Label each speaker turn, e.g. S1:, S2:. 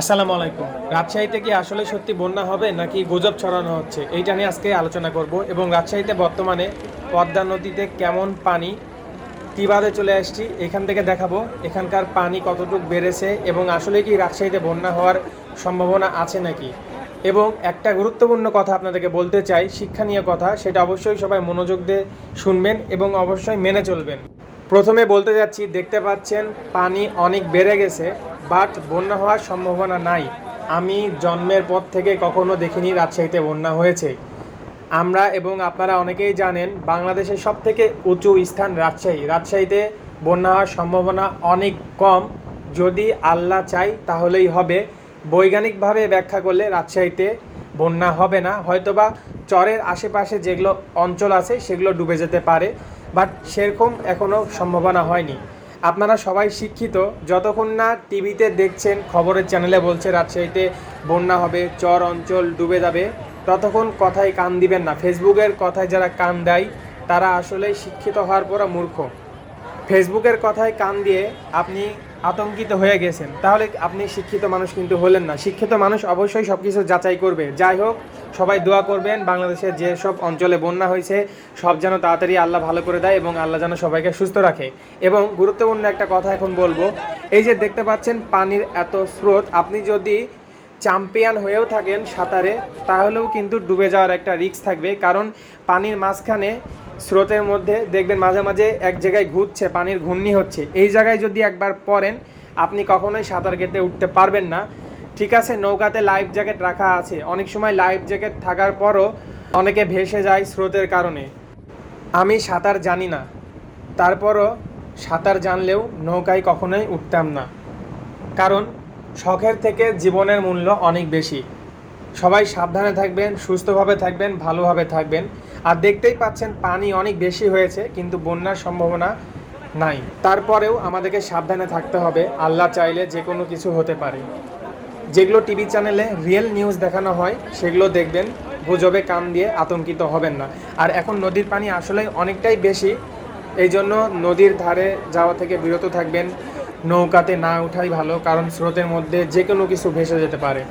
S1: আসসালামু আলাইকুম। রাজশাহীতে কি আসলে সত্যি বন্যা হবে নাকি গুজব ছড়ানো হচ্ছে? এইটা নিয়ে আজকে আলোচনা করব এবং রাজশাহীতে বর্তমানে পদ্মা নদীতে কেমন পানি কীভাবে চলে আসছি এখান থেকে দেখাবো। এখানকার পানি কতটুকু বেড়েছে এবং আসলে কি রাজশাহীতে বন্যা হওয়ার সম্ভাবনা আছে নাকি? এবং একটা গুরুত্বপূর্ণ কথা আপনাদেরকে বলতে চাই শিক্ষা শিক্ষণীয় কথা, সেটা অবশ্যই সবাই মনোযোগ দিয়ে শুনবেন এবং অবশ্যই মেনে চলবেন। প্রথমে বলতে যাচ্ছি, দেখতে পাচ্ছেন পানি অনেক বেড়ে গেছে। বাট বন্যা হওয়ার সম্ভাবনা নাই। আমি জন্মের পর থেকে কখনো দেখিনি রাজশাহীতে বন্যা হয়েছে। আমরা এবং আপনারা অনেকেই জানেন, বাংলাদেশের সব থেকে উঁচু স্থান রাজশাহী। রাজশাহীতে বন্যা হওয়ার সম্ভাবনা অনেক কম। যদি আল্লাহ চাই, তাহলেই হবে। বৈজ্ঞানিকভাবে ব্যাখ্যা করলে রাজশাহীতে বন্যা হবে না। হয়তোবা চরের আশেপাশে যেগুলো অঞ্চল আছে, সেগুলো ডুবে যেতে পারে, বাট সেরকম এখনও সম্ভাবনা হয়নি। আপনারা সবাই শিক্ষিত। যতক্ষণ না টিভিতে দেখছেন, খবরের চ্যানেলে বলছে রাজশাহীতে বন্যা হবে, চর অঞ্চল ডুবে যাবে, ততক্ষণ কথায় কান দিবেন না। ফেসবুকের কথায় যারা কান দেয়, তারা আসলে শিক্ষিত হওয়ার পর মূর্খ। ফেসবুকের কথায় কান দিয়ে আপনি আতঙ্কিত হয়ে গেছেন। তাহলে আপনি শিক্ষিত মানুষ কিন্তু হলেন না। শিক্ষিত মানুষ অবশ্যই সব কিছু যাচাই করবে। যাই হোক, সবাই দোয়া করবেন, বাংলাদেশের যেসব অঞ্চলে বন্যা হয়েছে, সব যেন তাড়াতাড়ি আল্লাহ ভালো করে দেয় এবং আল্লাহ যেন সবাইকে সুস্থ রাখে। এবং গুরুত্বপূর্ণ একটা কথা এখন বলব, এই যে দেখতে পাচ্ছেন পানির এত স্রোত, আপনি যদি চ্যাম্পিয়ন হয়েও থাকেন সাঁতারে, তাহলেও কিন্তু ডুবে যাওয়ার একটা রিস্ক থাকবে। কারণ পানির মাঝখানে স্রোতের মধ্যে দেখবেন মাঝে মাঝে এক জায়গায় ঘুরছে, পানির ঘূর্ণি হচ্ছে। এই জায়গায় যদি একবার পড়েন, আপনি কখনোই সাঁতার কেটে উঠতে পারবেন না। ঠিক আছে, নৌকাতে লাইফ জ্যাকেট রাখা আছে। অনেক সময় লাইফ জ্যাকেট থাকার পরও অনেকে ভেসে যায় স্রোতের কারণে। আমি সাঁতার জানি না। তারপরও সাঁতার জানলেও নৌকায় কখনোই উঠতাম না। কারণ শখের থেকে জীবনের মূল্য অনেক বেশি। সবাই সাবধানে থাকবেন, সুস্থভাবে থাকবেন, ভালোভাবে থাকবেন। আর দেখতেই পাচ্ছেন পানি অনেক বেশি হয়েছে, কিন্তু বন্যার সম্ভাবনা নাই। তারপরেও আমাদেরকে সাবধানে থাকতে হবে, আল্লাহ চাইলে যে কোনো কিছু হতে পারে। যেগুলো টিভি চ্যানেলে রিয়েল নিউজ দেখানো হয়, সেগুলো দেখবেন, গুজবে কান দিয়ে আতঙ্কিত হবেন না। আর এখন নদীর পানি আসলে অনেকটাই বেশি এই জন্য নদীর ধারে যাওয়া থেকে বিরত থাকবেন। নৌকাতে না ওঠাই ভালো, কারণ স্রোতের মধ্যে যে কোনো কিছু ভেসে যেতে পারে।